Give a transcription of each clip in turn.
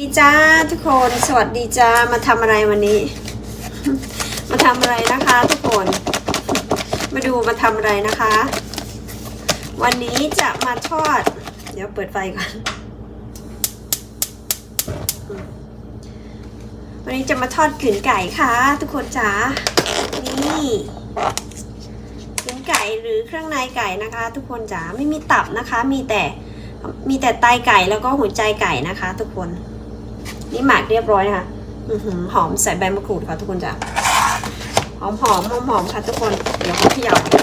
ดีจ้าทุกคนสวัสดีจ้ามาทำอะไรวันนี้ มาทำอะไรนะคะ ทุกคน มาดูมาทำอะไรนะคะ วันนี้จะมาทอด เดี๋ยวเปิดไฟก่อนวันนี้จะมาทอดขืนไก่ค่ะ ทุกคนจ๋านี่ขืนไก่หรือเครื่องในไก่นะคะ ทุกคนจ๋าไม่มีตับนะคะ มีแต่มีแต่ไตไก่แล้วก็หัวใจไก่นะคะ ทุกคน นี่หมักเรียบร้อยนะคะอือหือหอมใส่ใบมะกรูดค่ะทุกคนจ้ะหอมหอมหอมหอมค่ะทุกคนเดี๋ยวเขาเขย่าค่ะ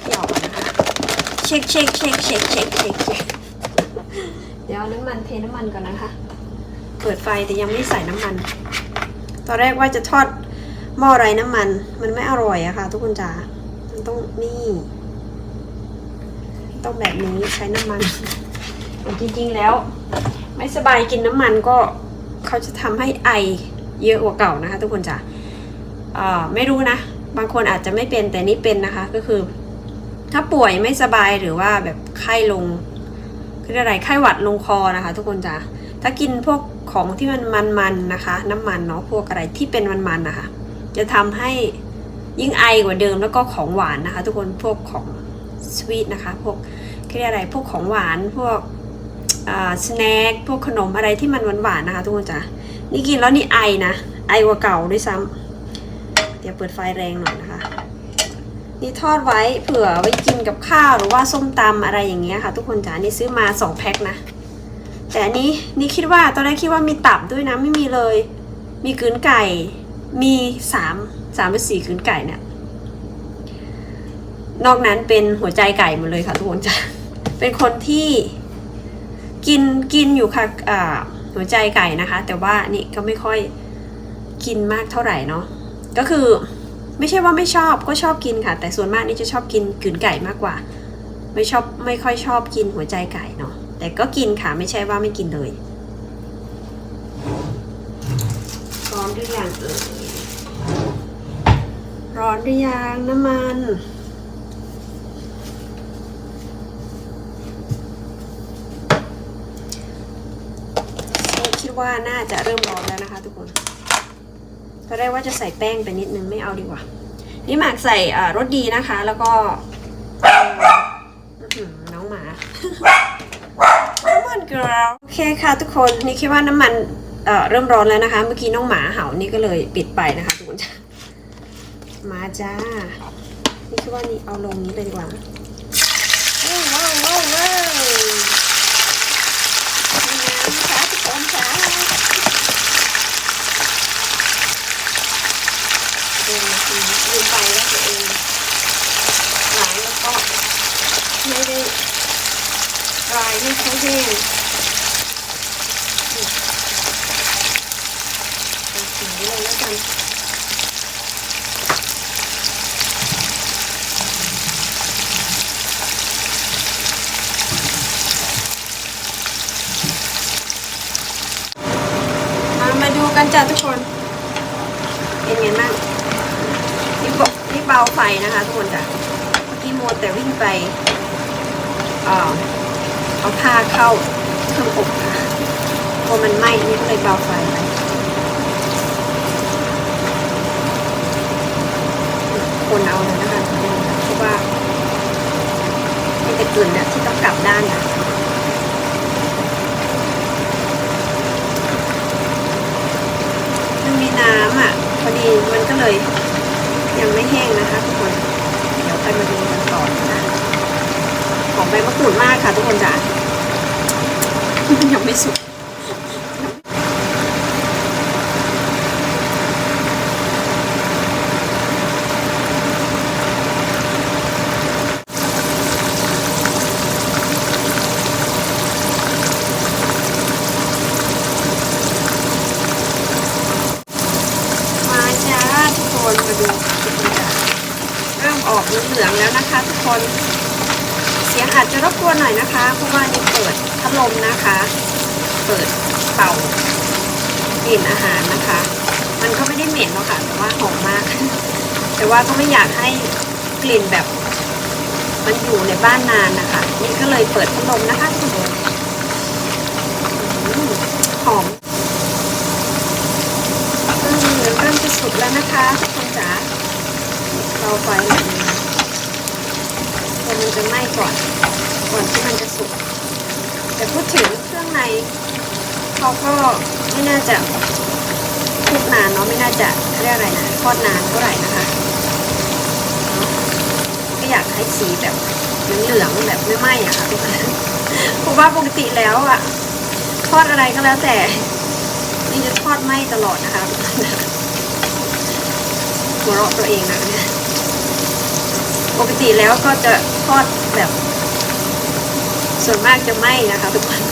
เขย่าก่อนนะคะเช็คเช็คเช็คเช็คเช็คเช็คเช็คเดี๋ยวน้ำมันเทน้ำมันก่อนนะคะ เปิดไฟแต่ยังไม่ใส่น้ำมัน ตอนแรกว่าจะทอดหม้อไร้น้ำมัน มันไม่อร่อยอะค่ะ ทุกคนจ๋ามันต้องนี่ต้องแบบนี้ใช้น้ำมันจริงๆแล้ว ไม่สบายกินน้ำมันก็เขาจะทำให้ไอเยอะกว่าเก่านะคะ ทุกคนจ้ะไม่รู้นะ บางคนอาจจะไม่เป็นแต่นี่เป็นนะคะก็คือ ถ้าป่วยไม่สบายหรือว่าแบบไข้ลงคืออะไรไข้หวัดลงคอนะคะ ทุกคนจ้ะถ้ากินพวกของที่มันมันๆนะคะ น้ำมันเนาะพวกอะไรที่เป็นมันๆนะคะ จะทำให้ยิ่งไอกว่าเดิมแล้วก็ของหวานนะคะ ทุกคนพวกของสวีทนะคะ พวกเรียกอะไรพวกของหวานพวก สแน็คพวกขนมอะไรที่มันหวานๆนะคะ ทุกคนจ้ะนี่กินแล้วนี่ไอนะไอกว่าเก่าด้วยซ้ำเดี๋ยวเปิดไฟแรงหน่อยนะคะ นี่ทอดไว้เผื่อไว้กินกับข้าวหรือว่าส้มตำอะไรอย่างเงี้ยค่ะ ทุกคนจ้ะนี่ซื้อมา2แพ็คนะแต่อันนี้นี่คิดว่าตอนแรกคิดว่ามีตับด้วยนะไม่มีเลย มีกืนไก่ มีสามสามหรือสี่กืนไก่เนี่ยนอกนั้นเป็นหัวใจไก่หมดเลยค่ะทุกคนจ้ะเป็นคนที่ กินกินอยู่ค่ะหัวใจไก่นะคะ แต่ว่านี่ก็ไม่ค่อยกินมากเท่าไหร่เนาะก็คือไม่ใช่ว่าไม่ชอบก็ชอบกินค่ะ แต่ส่วนมากนี่จะชอบกินกลืนไก่มากกว่า ไม่ชอบไม่ค่อยชอบกินหัวใจไก่เนาะแต่ก็กินค่ะไม่ใช่ว่าไม่กินเลยร้อนหรือยังเอ่ยร้อนหรือยังน้ำมัน คิดว่าน่าจะเริ่มร้อนแล้วนะคะ ทุกคนตอนแรกว่าจะใส่แป้งไปนิดนึงไม่เอาดีกว่า นี่หมากใส่อ่ารสดีนะคะ แล้วก็น้องหมาน้ำมันกราวโอเคค่ะทุกคนนี่คิดว่าน้ำมันเอ่อเริ่มร้อนแล้วนะคะ เมื่อกี้น้องหมาเห่านี่ก็เลยปิดไปนะคะทุกคนมาจ้านี่คิดว่านี่เอาลงนี้เลยดีกว่าว้าวว้าวว้าวว้าวนี่นะคะทุกคนจ้าเดินมาทีลืมไปแล้วตัวเองหลังแล้วก็ ไม่ได้ดรายให้เขาแห้งเอาสีเลยแล้วกันมาดูกันจ้ะทุกคน เป็นไงบ้างนี่เบาไฟนะคะทุกคนจ้ะเมื่อกี้โมวแต่วิ่งไป เอาผ้าเข้าเครื่องอบค่ะพอมันไหม้นี่ก็เลยเบาไฟไปคนเอาเลยนะคะทุกคนเพราะว่ามีแต่กลิ่นเนี่ยที่ต้องกลับด้านนะมันมีน้ำอะ พอดีมันก็เลยยังไม่แห้งนะคะทุกคน เดี๋ยวไปมาดูกันต่อนะห อมใบมะกรูดมากค่ะทุกคนจ้ะยังไม่สุกมาจ้าทุกคนมาดูทุกคนจ้ะเริ่มออกเหลืองแล้วนะคะทุกคน เสียงอาจจะรบกวนหน่อยนะคะเพราะว่านี่เปิดพัดลมนะคะ เปิดเป่ากลิ่นอาหารนะคะ มันก็ไม่ได้เหม็นหรอกค่ะแต่ว่าหอมมาก แต่ว่าก็ไม่อยากให้กลิ่นแบบ มันอยู่ในบ้านนานนะคะ นี่ก็เลยเปิดพัดลมนะคะทุกคนอืมหอมเดี๋ยวเริ่มจะสุกแล้วนะคะทุกคนจ๋าเราไฟหน่อยนึงนะเดี๋ยว มันจะไหม้ก่อน ก่อนที่มันจะสุก แต่พูดถึงเครื่องในเขาก็ไม่น่าจะทุกนานเนาะไม่น่าจะเรียกอะไรนะทอดนานเท่าไหร่นะคะเนาะก็อยากให้สีแบบเหลืองๆแบบไม่ไหม้อะค่ะทุกคนเพราะว่าปกติแล้วอะทอดอะไรก็แล้วแต่นี่จะทอดไหม้ตลอดนะคะทุกคนหัวเราะตัวเองนะเนี่ยปกติแล้วก็จะ อดแบบ ส่วนมากจะไหม้นะคะทุกคน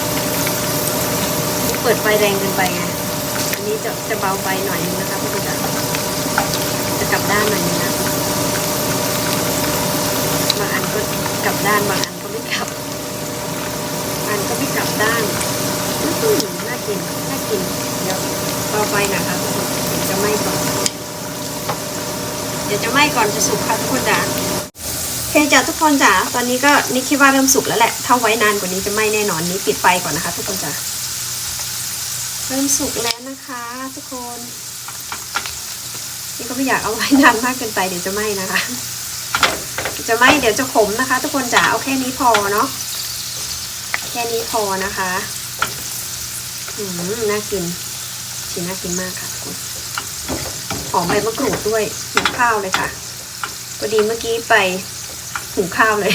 เปิดไฟแรงเกินไปไงอันนี้จะจะเบาไฟหน่อยนึงนะคะทุกคนจะจะกลับด้านหน่อยนึงนะบางอันก็กลับด้านบางอันก็ไม่กลับ อันก็ไม่กลับด้านอื้อน่ากินน่ากินเดี๋ยวเบาไฟหนะคะทุกคนจะไหม้ก่อนเดี๋ยวจะไหม้ก่อนจะสุกค่ะทุกคนจ๋าโอ เคจ้ะทุกคนจ๋าตอนนี้ก็นี่คิดว่าเริ่มสุกแล้วแหละ ถ้าไว้นานกว่านี้จะไหม้แน่นอนนี้ปิดไฟก่อนนะคะ ทุกคนจ๋าเริ่มสุกแล้วนะคะ ทุกคนนี่ก็ไม่อยากเอาไว้นานมากเกินไปเดี๋ยวจะไหม้นะคะ จะไหม้เดี๋ยวจะขมนะคะ ทุกคนจ๋าเอาแค่นี้พอเนาะแค่นี้พอนะคะอืมน่ากินชิ้นน่ากินมากค่ะทุกคนหอมใบมะกรูดด้วยหุงข้าวเลยค่ะพอดีเมื่อกี้ไป หุงข้าวเลย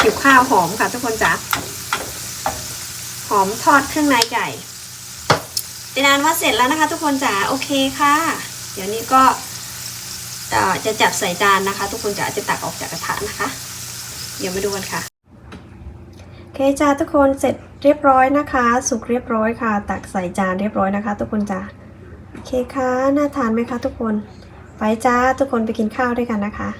หิวข้าวหอมค่ะ ทุกคนจ๋าหอมทอดเครื่องในไก่เป็นอันว่าเสร็จแล้วนะคะ ทุกคนจ๋าโอเคค่ะ เดี๋ยวนี้ก็จะจัดใส่จานนะคะ ทุกคนจ๋าจะตักออกจากกระทะนะคะ เดี๋ยวมาดูกันค่ะโอเคจ้าทุกคนเสร็จเรียบร้อยนะคะ สุกเรียบร้อยค่ะ ตักใส่จานเรียบร้อยนะคะ ทุกคนจ้าโอเคค่ะน่าทานไหมคะ ทุกคนไปจ้าทุกคนไปกินข้าวด้วยกันนะคะ